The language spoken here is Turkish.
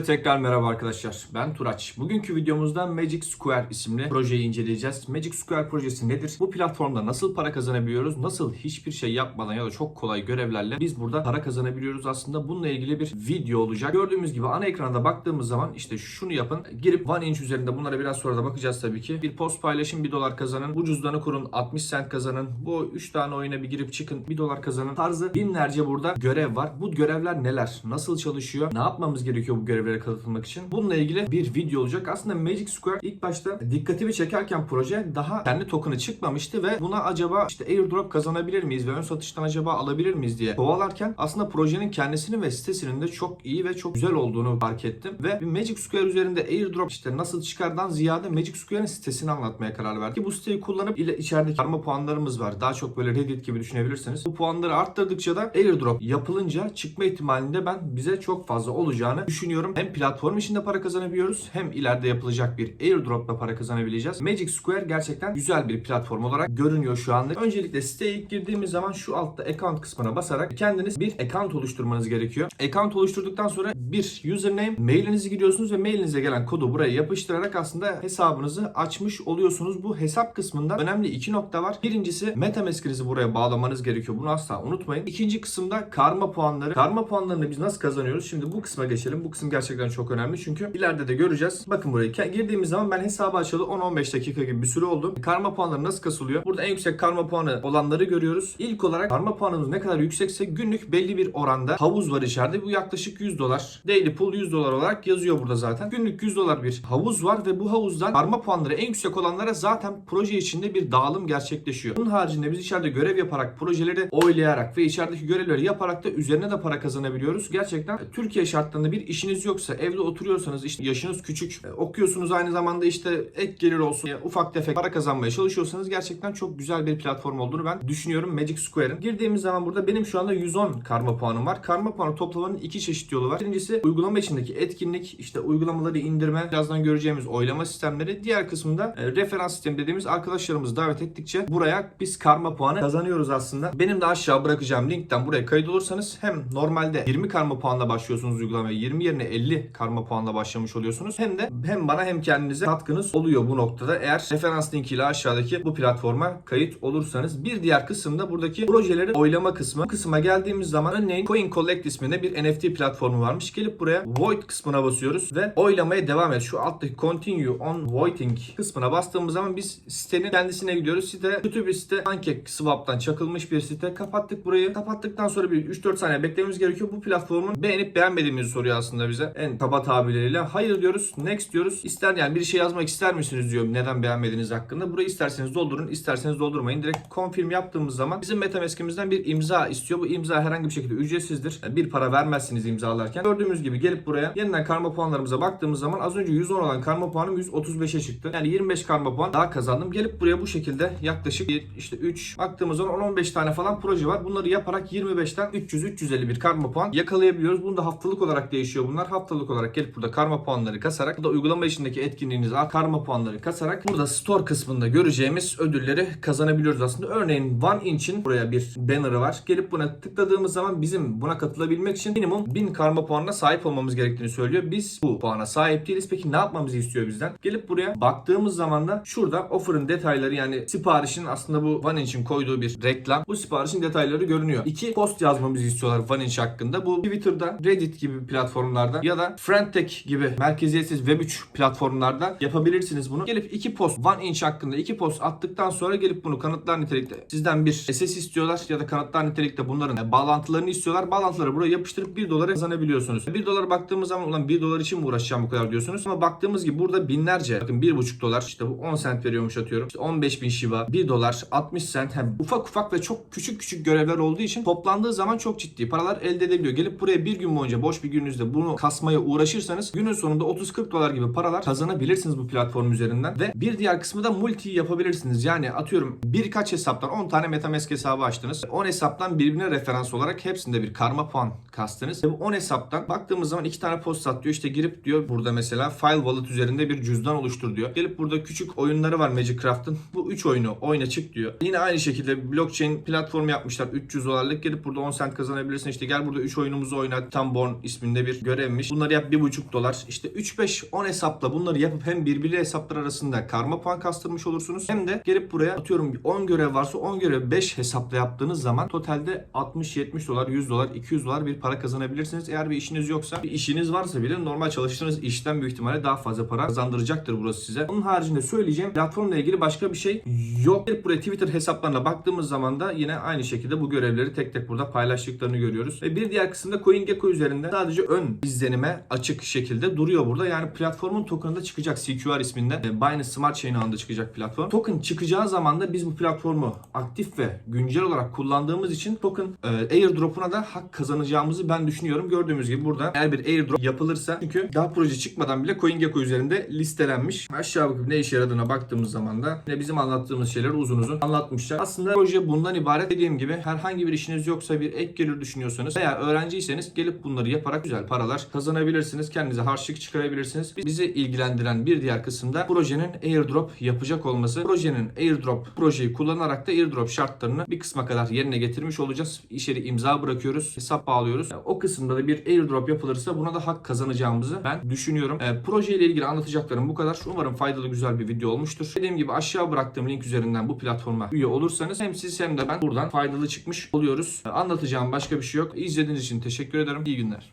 Hepinize tekrar merhaba arkadaşlar. Ben Turaç. Bugünkü videomuzda Magic Square isimli projeyi inceleyeceğiz. Magic Square projesi nedir? Bu platformda nasıl para kazanabiliyoruz? Nasıl hiçbir şey yapmadan ya da çok kolay görevlerle biz burada para kazanabiliyoruz aslında? Bununla ilgili bir video olacak. Gördüğümüz gibi ana ekranda baktığımız zaman işte şunu yapın. Girip One Inch üzerinde bunlara biraz sonra da bakacağız tabii ki. Bir post paylaşın 1 dolar kazanın. Bu cüzdanı kurun 60 cent kazanın. Bu 3 tane oyuna bir girip çıkın 1 dolar kazanın. Tarzı binlerce burada görev var. Bu görevler neler? Nasıl çalışıyor? Ne yapmamız gerekiyor bu görevlere katılmak için? Bununla ilgili bir video olacak. Aslında Magic Square ilk başta dikkatimi çekerken proje daha kendi token'ı çıkmamıştı ve buna acaba işte airdrop kazanabilir miyiz ve ön satıştan acaba alabilir miyiz diye kovalarken aslında projenin kendisini ve sitesinin de çok iyi ve çok güzel olduğunu fark ettim ve Magic Square üzerinde airdrop işte nasıl çıkardan ziyade Magic Square'in sitesini anlatmaya karar verdim. Ki bu siteyi kullanıp ile içerideki karma puanlarımız var. Daha çok böyle Reddit gibi düşünebilirsiniz. Bu puanları arttırdıkça da airdrop yapılınca çıkma ihtimalinde ben bize çok fazla olacağını düşünüyorum. Hem platform içinde para kazanabiliyoruz hem ileride yapılacak bir airdropla para kazanabileceğiz. Magic Square gerçekten güzel bir platform olarak görünüyor şu anda. Öncelikle siteye ilk girdiğimiz zaman şu altta account kısmına basarak kendiniz bir account oluşturmanız gerekiyor. Account oluşturduktan sonra bir username, mailinizi giriyorsunuz ve mailinize gelen kodu buraya yapıştırarak aslında hesabınızı açmış oluyorsunuz. Bu hesap kısmında önemli iki nokta var. Birincisi MetaMask'inizi buraya bağlamanız gerekiyor. Bunu asla unutmayın. İkinci kısımda karma puanları. Karma puanlarını biz nasıl kazanıyoruz? Şimdi bu kısma geçelim. Bu kısım gerçekten çok önemli çünkü ileride de göreceğiz. Bakın buraya girdiğimiz zaman ben hesabı açalı 10-15 dakika gibi bir süre oldu. Karma puanları nasıl kasılıyor? Burada en yüksek karma puanı olanları görüyoruz. İlk olarak karma puanımız ne kadar yüksekse günlük belli bir oranda havuz var içeride. Bu yaklaşık 100 dolar. Daily pool 100 dolar olarak yazıyor burada zaten. Günlük 100 dolar bir havuz var ve bu havuzdan karma puanları en yüksek olanlara zaten proje içinde bir dağılım gerçekleşiyor. Bunun haricinde biz içeride görev yaparak projeleri oylayarak ve içerideki görevleri yaparak da üzerine de para kazanabiliyoruz. Gerçekten Türkiye şartlarında bir işiniz yoksa evde oturuyorsanız işte yaşınız küçük e, okuyorsunuz aynı zamanda işte ek gelir olsun ufak tefek para kazanmaya çalışıyorsanız gerçekten çok güzel bir platform olduğunu ben düşünüyorum Magic Square'ın. Girdiğimiz zaman burada benim şu anda 110 karma puanım var. Karma puanı toplamanın iki çeşit yolu var. Birincisi uygulama içindeki etkinlik işte uygulamaları indirme birazdan göreceğimiz oylama sistemleri. Diğer kısmında e, referans sistemi dediğimiz arkadaşlarımızı davet ettikçe buraya biz karma puanı kazanıyoruz aslında. Benim de aşağı bırakacağım linkten buraya kayıt olursanız hem normalde 20 karma puanla başlıyorsunuz uygulamaya 20 yerine 50 karma puanla başlamış oluyorsunuz. Hem de hem bana hem kendinize katkınız oluyor bu noktada. Eğer referans linkiyle aşağıdaki bu platforma kayıt olursanız. Bir diğer kısım da buradaki projelerin oylama kısmı. Bu kısma geldiğimiz zaman örneğin Coin Collect isminde bir NFT platformu varmış. Gelip buraya Void kısmına basıyoruz ve oylamaya devam et. Şu alttaki Continue on Voiding kısmına bastığımız zaman biz sitenin kendisine gidiyoruz. Site kötü bir site. PancakeSwap'tan çakılmış bir site. Kapattık burayı. Kapattıktan sonra bir 3-4 saniye beklememiz gerekiyor. Bu platformun beğenip beğenmediğimizi soruyor aslında bize. En kaba tabirleriyle. Hayır diyoruz. Next diyoruz. İster yani bir şey yazmak ister misiniz diyor. Neden beğenmediğiniz hakkında. Burayı isterseniz doldurun. isterseniz doldurmayın. Direkt confirm yaptığımız zaman bizim Metamask'imizden bir imza istiyor. Bu imza herhangi bir şekilde ücretsizdir. Yani bir para vermezsiniz imzalarken. Gördüğümüz gibi gelip buraya yeniden karma puanlarımıza baktığımız zaman az önce 110 olan karma puanım 135'e çıktı. Yani 25 karma puan daha kazandım. Gelip buraya bu şekilde yaklaşık bir, işte 3 baktığımız zaman 10-15 tane falan proje var. Bunları yaparak 25'ten 300-350 bir karma puan yakalayabiliyoruz. Bunu da haftalık olarak değişiyor bunlar. Haftalık olarak gelip burada karma puanları kasarak bu da uygulama içindeki etkinliğiniz karma puanları kasarak burada store kısmında göreceğimiz ödülleri kazanabiliyoruz aslında. Örneğin One Inch'in buraya bir banner'ı var. Gelip buna tıkladığımız zaman bizim buna katılabilmek için minimum 1000 karma puanına sahip olmamız gerektiğini söylüyor. Biz bu puana sahip değiliz. Peki ne yapmamızı istiyor bizden? Gelip buraya baktığımız zaman da şurada offer'ın detayları yani siparişin aslında bu One Inch'in koyduğu bir reklam. Bu siparişin detayları görünüyor. İki post yazmamızı istiyorlar One Inch hakkında. Bu Twitter'da, Reddit gibi platformlarda ya da Friendtech gibi merkeziyetsiz Web 3 platformlarda yapabilirsiniz bunu. Gelip iki post One Inch hakkında iki post attıktan sonra gelip bunu kanıtlar nitelikte sizden bir SS istiyorlar ya da kanıtlar nitelikte bunların e, bağlantılarını istiyorlar. Bağlantıları buraya yapıştırıp 1 dolara kazanabiliyorsunuz. 1 dolara baktığımız zaman ulan 1 dolar için mi uğraşacağım bu kadar diyorsunuz. Ama baktığımız gibi burada binlerce bakın 1,5 dolar işte bu 10 sent veriyormuş atıyorum. İşte 15 bin Shiba 1 dolar 60 sent hem ufak ufak ve çok küçük küçük görevler olduğu için toplandığı zaman çok ciddi paralar elde edebiliyor. Gelip buraya bir gün boyunca boş bir gününüzde bunu kasmaya uğraşırsanız günün sonunda 30-40 dolar gibi paralar kazanabilirsiniz bu platform üzerinden ve bir diğer kısmı da multi yapabilirsiniz. Yani atıyorum birkaç hesaptan 10 tane Metamask hesabı açtınız. 10 hesaptan birbirine referans olarak hepsinde bir karma puan kastınız. Ve bu 10 hesaptan baktığımız zaman iki tane post at diyor. İşte girip diyor burada mesela file wallet üzerinde bir cüzdan oluştur diyor. Gelip burada küçük oyunları var Magicraft'ın. Bu 3 oyunu oyna çık diyor. Yine aynı şekilde blockchain platformu yapmışlar. 300 dolarlık gelip burada 10 cent kazanabilirsin. İşte gel burada 3 oyunumuzu oyna. Tam Born isminde bir görevmiş. Bunları yap 1,5 dolar. İşte 3-5-10 hesapla bunları yapıp hem birbiri hesaplar arasında karma puan kastırmış olursunuz. Hem de gelip buraya atıyorum 10 görev varsa 10 görev 5 hesapla yaptığınız zaman totalde 60-70 dolar, 100 dolar, 200 dolar bir para kazanabilirsiniz. Eğer bir işiniz yoksa, bir işiniz varsa bile normal çalıştığınız işten büyük ihtimalle daha fazla para kazandıracaktır burası size. Onun haricinde söyleyeceğim platformla ilgili başka bir şey yok. Gelip buraya Twitter hesaplarına baktığımız zaman da yine aynı şekilde bu görevleri tek tek burada paylaştıklarını görüyoruz. Ve bir diğer kısımda CoinGecko üzerinde sadece ön izlenime açık şekilde duruyor burada. Yani platformun token'da çıkacak CQR isminde. E, Binance Smart Chain ağında çıkacak platform. Token çıkacağı zaman da biz bu platformu aktif ve güncel olarak kullandığımız için token e, airdrop'una da hak kazanacağımızı ben düşünüyorum. Gördüğümüz gibi burada eğer bir airdrop yapılırsa çünkü daha proje çıkmadan bile CoinGecko üzerinde listelenmiş. Aşağı bakıp ne işe yaradığına baktığımız zaman da yine bizim anlattığımız şeyleri uzun uzun anlatmışlar. Aslında proje bundan ibaret dediğim gibi herhangi bir işiniz yoksa bir ek gelir düşünüyorsanız veya öğrenciyseniz gelip bunları yaparak güzel paralar kazanabilirsiniz. Kendinize harçlık çıkarabilirsiniz. Bizi ilgilendiren bir diğer kısımda projenin airdrop yapacak olması. Projenin airdrop projeyi kullanarak da airdrop şartlarını bir kısma kadar yerine getirmiş olacağız. İçeri imza bırakıyoruz, hesap bağlıyoruz. Yani o kısımda da bir airdrop yapılırsa buna da hak kazanacağımızı ben düşünüyorum. E, proje ile ilgili anlatacaklarım bu kadar. Umarım faydalı güzel bir video olmuştur. Dediğim gibi aşağı bıraktığım link üzerinden bu platforma üye olursanız hem siz hem de ben buradan faydalı çıkmış oluyoruz. E, Anlatacağım başka bir şey yok. İzlediğiniz için teşekkür ederim. İyi günler.